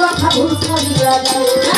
কথা ভুল করিয়া যায়।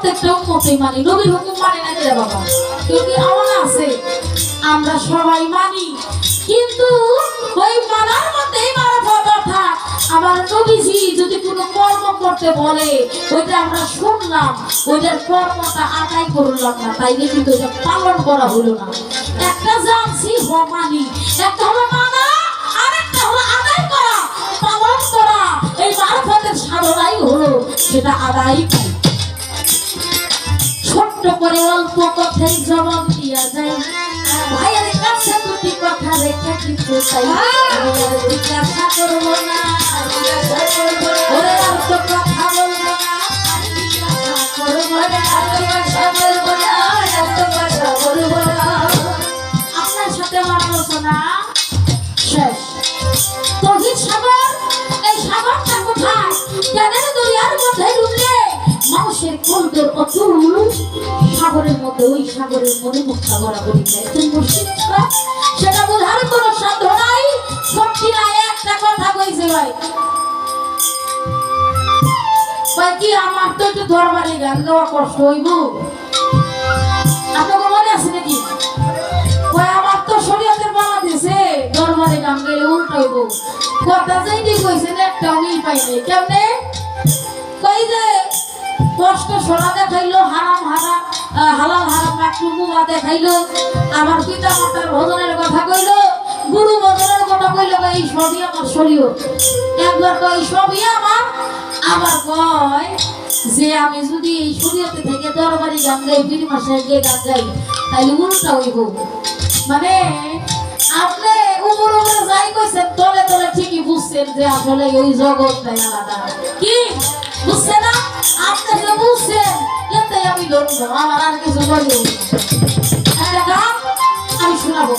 প্রত্যেকটা উম্মতেই মানি। নবীর হুকুম মানি না রে বাবা। কিন্তু আমার আছে, আমরা সবাই মানি। কিন্তু ওই মানার মধ্যেই মারাফত অর্থাৎ আমার নবীজি যদি কোনো কর্ম করতে বলে, ওইটা আমরা শুনলাম। ওইটার কর্মটা আদায় করলাম না। তাই কিন্তু ওইটা পালন করা হলো না। একটা জানছি, হ মানি। একটা হলো মানা, আরেকটা হলো আদায় করা। পালন করা, এই মারফতের সাধনাই হলো। সেটা আদায় ছোট্ট করে অল্প কথাই জবাব দিয়া যায়। ভাইয়ের কাছে দুটি কথা রেখে কিন্তু চাই। আমি আর জিজ্ঞাসা করব না ওরে আর তো কথা বলব না জিজ্ঞাসা করব না, আর তো ভাষা বলব না, আর তো ভাষা বলব না। আপনার সাথে আমার আলোচনা শেষ। মানুষের কলবের অচুল সাগরের মধ্যে, ওই সাগরের মনোমুখা গড়াগড়ি যায় তুমি শিক্ষা, সেটা বোঝার কোনো সাধ্য নাই। নাই একটা কথা কইছে ভাই। কি আমার তো একটু দরবারে গান গাওয়া কষ্ট হইব? আপনাকে মনে আছে নাকি? আমার তো শরীয়তের বানা দিছে দরবারে গান গাইলে উল্টাইব কথা যেই কইছেন একটা মিল পাই নাই। কেমনে? কই যে কষ্ট সোনা দেখাইলো হারাম হারাম হালাল হারাম একটু দেখাইলো। আমার পিতা মাতার ভজনের কথা কইলো গুরু ভজনের কথা কইলো কই, এই সবই আমার শরীয়ত। একবার কই সবই আমার? আবার কয় যে আমি যদি এই শরীয়তে থেকে দরবারি গান গাই বীর মাসে গিয়ে গান গাই তাহলে উল্টা হইব। মানে আপনি উপর উপরে যাই কইছেন তলে তলে ঠিকই বুঝছেন যে আসলে ওই জগৎটাই আলাদা। কি? বুঝছেন না আপনি যে বুঝছেন এতে আমি ধরবো আমার আর কিছু বলব আমি শোনাবো।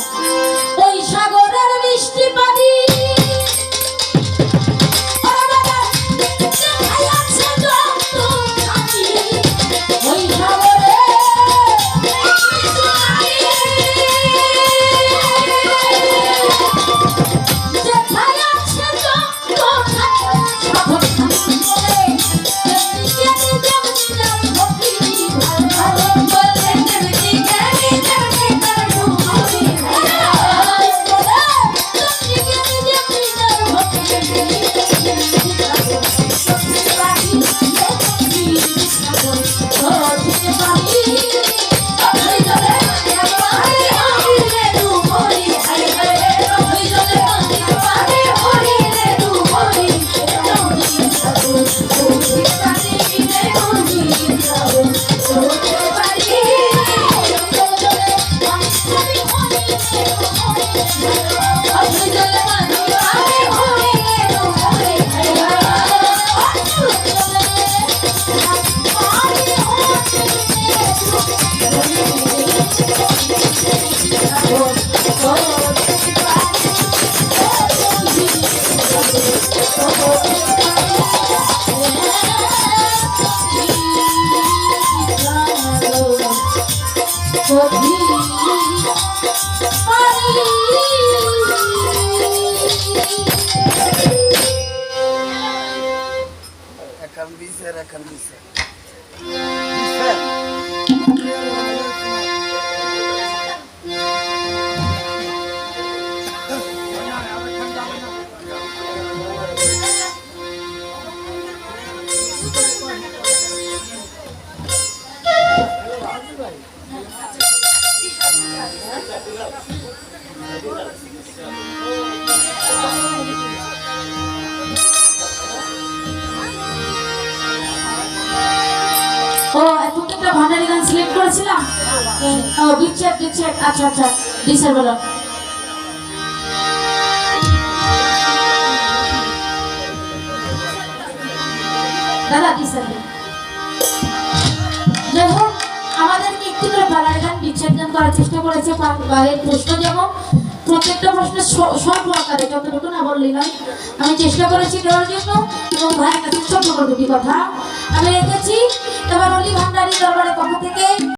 camisa era camisa. বিচ্ছেদ বিচ্ছেদ আচ্ছা আচ্ছা জি বলো। দাদা স্যার যাই হোক আমাদেরকে একটু বিচ্ছেদ চেষ্টা করেছে বাইরের প্রশ্ন যেমন প্রত্যেকটা প্রশ্নের সব আকারে যতটুকু না বললেই নয়। আমি চেষ্টা করেছি দেওয়ার জন্য, এবং ভাইয়ের কাছে কথা। আমি রেখেছি, এবার অলি ভান্ডারি দরবারের পক্ষ থেকে